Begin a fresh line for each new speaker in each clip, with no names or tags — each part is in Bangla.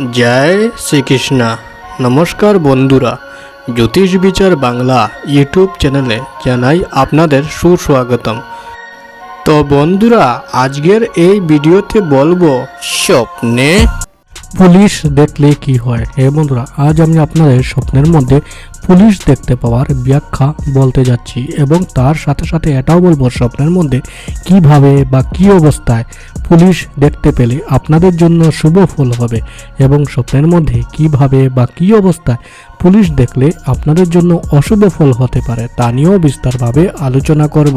জয় শ্রীকৃষ্ণা। নমস্কার বন্ধুরা, জ্যোতিষ বিচার বাংলা ইউটিউব চ্যানেলে জানাই আপনাদের সুস্বাগতম। তো বন্ধুরা, আজকের এই ভিডিওতে বলব, স্বপ্নে
পুলিশ দেখলে কি হয়? হ্যাঁ বন্ধুরা, আজ আমি আপনাদের স্বপ্নের মধ্যে পুলিশ দেখতে পাওয়ার ব্যাখ্যা বলতে যাচ্ছি এবং তার সাথে সাথে এটাও বলব স্বপ্নের মধ্যে কীভাবে বা কি অবস্থায় পুলিশ দেখতে পেলে আপনাদের জন্য শুভ ফল হবে এবং স্বপ্নের মধ্যে কীভাবে বা কি অবস্থায় পুলিশ দেখলে আপনাদের জন্য অশুভ ফল হতে পারে তা নিয়েও বিস্তারভাবে আলোচনা করব।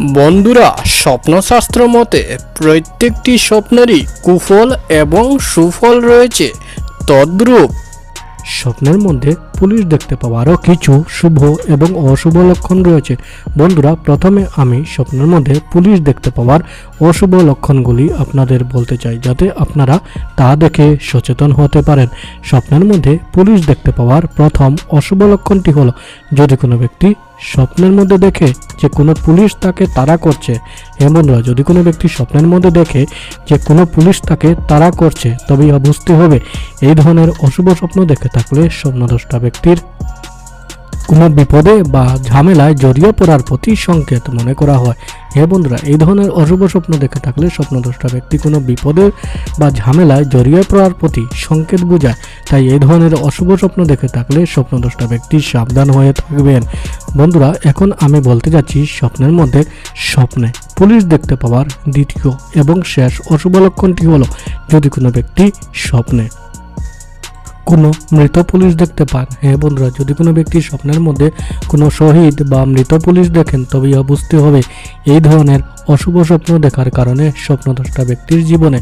বন্ধুরা, স্বপ্নশাস্ত্র মতে প্রত্যেকটি স্বপ্নেরই কুফল এবং সুফল রয়েছে। তদ্রূপ।
স্বপ্নের মধ্যে পুলিশ দেখতে পাওয়ারও কিছু শুভ এবং অশুভ লক্ষণ রয়েছে। বন্ধুরা, প্রথমে আমি স্বপ্নের মধ্যে পুলিশ দেখতে পাওয়ার অশুভ লক্ষণগুলি আপনাদের বলতে চাই, যাতে আপনারা তা দেখে সচেতন হতে পারেন। স্বপ্নের মধ্যে পুলিশ দেখতে পাওয়ার প্রথম অশুভ লক্ষণটি হলো, যদি কোনো ব্যক্তি স্বপ্নের মধ্যে দেখে যে কোনো পুলিশ তাকে তাড়া করছে। এমন নয়, যদি কোনো ব্যক্তি স্বপ্নের মধ্যে দেখে যে কোনো পুলিশ তাকে তাড়া করছে তবে ইহা বুঝতে হবে। এই ধরনের অশুভ স্বপ্ন দেখে থাকলে স্বপ্নদ্রষ্টা ব্যক্তির কোনো বিপদে বা ঝামেলায় জড়িয়ে পড়ার প্রতি সংকেত মনে করা হয়। হে বন্ধুরা, এই ধরনের অশুভ স্বপ্ন দেখে থাকলে স্বপ্নদ্রষ্টা ব্যক্তি কোনো বিপদে বা ঝামেলায় জড়িয়ে পড়ার প্রতি সংকেত বোঝায়। তাই এই ধরনের অশুভ স্বপ্ন দেখে থাকলে স্বপ্নদ্রষ্টা ব্যক্তি সাবধান হয়ে থাকবেন। বন্ধুরা, এখন আমি বলতে যাচ্ছি স্বপ্নের মধ্যে স্বপ্নে। পুলিশ দেখতে পাওয়ার দ্বিতীয় এবং শেষ অশুভ লক্ষণটি হলো, যদি কোনো ব্যক্তি স্বপ্নে কোনো মৃত পুলিশ দেখতে পান। হ্যাঁ বন্ধুরা, যদি কোনো ব্যক্তি স্বপ্নের মধ্যে কোনো শহীদ বা মৃত পুলিশ দেখেন, তবে ইহা বুঝতে হবে এই ধরনের অশুভ স্বপ্ন দেখার কারণে স্বপ্নদ্রষ্টা ব্যক্তির জীবনে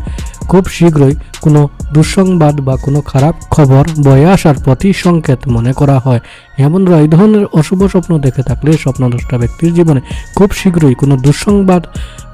খুব শীঘ্রই কোনো দুঃসংবাদ বা কোনো খারাপ খবর বয়ে আসার প্রতি সংকেত মনে করা হয়। বন্ধুরা এই ধরনের অশুভ স্বপ্ন দেখে থাকলে স্বপ্নদ্রষ্টা ব্যক্তির জীবনে খুব শীঘ্রই কোনো দুঃসংবাদ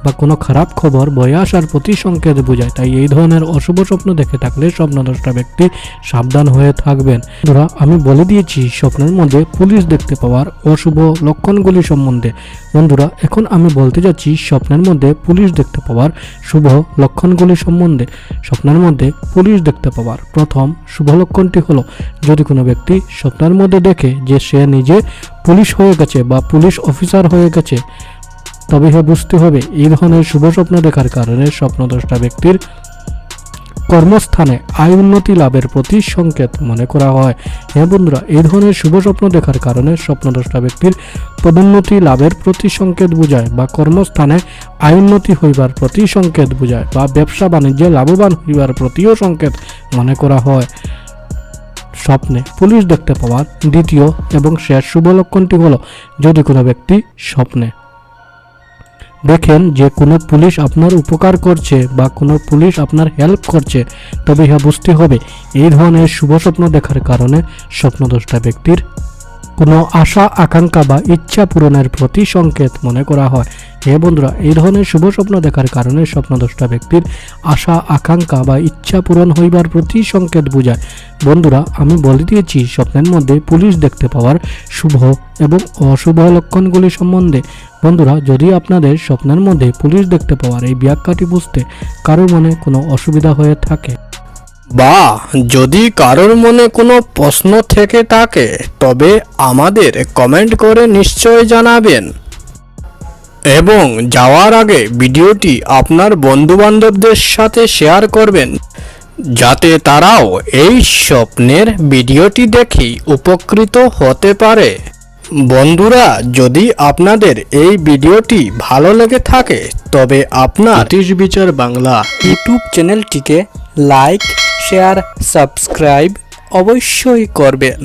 বা কোনো খারাপ খবর বয়ে আসার প্রতি সংকেত বোঝায়। তাই এই ধরনের অশুভ স্বপ্ন দেখে থাকলে স্বপ্নদ্রষ্টা ব্যক্তি সাবধান হয়ে থাকবেন। ধরা আমি বলে দিয়েছি, স্বপ্নের মধ্যে পুলিশ দেখতে পাওয়ার অশুভ লক্ষণগুলি সম্বন্ধে। বন্ধুরা, এখন আমি বলতে যাচ্ছি, স্বপ্নের মধ্যে পুলিশ দেখতে পাওয়ার শুভ লক্ষণগুলি সম্বন্ধে। স্বপ্নের মধ্যে পুলিশ দেখতে পাওয়ার প্রথম শুভ লক্ষণটি হলো, যদি কোনো ব্যক্তি স্বপ্নের মধ্যে দেখে যে সে নিজে পুলিশ হয়ে গেছে বা পুলিশ অফিসার হয়ে গেছে তবে হে বুঝতে হবে, এই ধরনের শুভ স্বপ্ন দেখার কারণে স্বপ্নদ্রষ্টা ব্যক্তির কর্মস্থানে আয় উন্নতি লাভের প্রতি সংকেত মনে করা হয়। হ্যাঁ বন্ধুরা, এই ধরনের শুভ স্বপ্ন দেখার কারণে স্বপ্নদ্রষ্টা ব্যক্তির পদোন্নতি লাভের প্রতি সংকেত বোঝায় বা কর্মস্থানে আয় উন্নতি হইবার প্রতি সংকেত বোঝায় বা ব্যবসা বাণিজ্যে লাভবান হইবার প্রতিও সংকেত মনে করা হয়। স্বপ্নে পুলিশ দেখতে পাওয়ার দ্বিতীয় এবং শেষ শুভ লক্ষণটি হলো যদি কোনো ব্যক্তি স্বপ্নে। দেখেন যে কোনো পুলিশ আপনার উপকার করছে বা কোনো পুলিশ আপনার হেল্প করছে, তবে ইহা বুঝতে হবে এই ধরনের শুভ স্বপ্ন দেখার কারণে স্বপ্নদ্রষ্টা ব্যক্তির কোনো আশা, আকাঙ্ক্ষা বা ইচ্ছা পূরণের প্রতি সংকেত মনে করা হয়। হে বন্ধুরা, এই ধরনের শুভ স্বপ্ন দেখার কারণে স্বপ্নদ্রষ্টা ব্যক্তির আশা, আকাঙ্ক্ষা বা ইচ্ছা পূরণ হইবার প্রতি সংকেত বোঝায়। বন্ধুরা, আমি বলে দিয়েছি, স্বপ্নের মধ্যে পুলিশ দেখতে পাওয়ার শুভ এবং অশুভ লক্ষণগুলি সম্বন্ধে। বন্ধুরা, যদি আপনাদের স্বপ্নের মধ্যে পুলিশ দেখতে পাওয়ার এই ব্যাখ্যাটি বুঝতে কারোর মনে কোনো অসুবিধা হয়ে থাকে
বা যদি কারোর মনে কোনো প্রশ্ন থেকে থাকে, তবে আমাদের কমেন্ট করে নিশ্চয় জানাবেন। এবং যাওয়ার আগে ভিডিওটি আপনার বন্ধুবান্ধবদের সাথে শেয়ার করবেন, যাতে তারাও এই স্বপ্নের ভিডিওটি দেখে উপকৃত হতে পারে। বন্ধুরা, যদি আপনাদের এই ভিডিওটি ভালো লেগে থাকে, তবে আপনার জ্যোতিষ বিচার বাংলা ইউটিউব চ্যানেলটিকে লাইক শেয়ার সাবস্ক্রাইব অবশ্যই করবেন।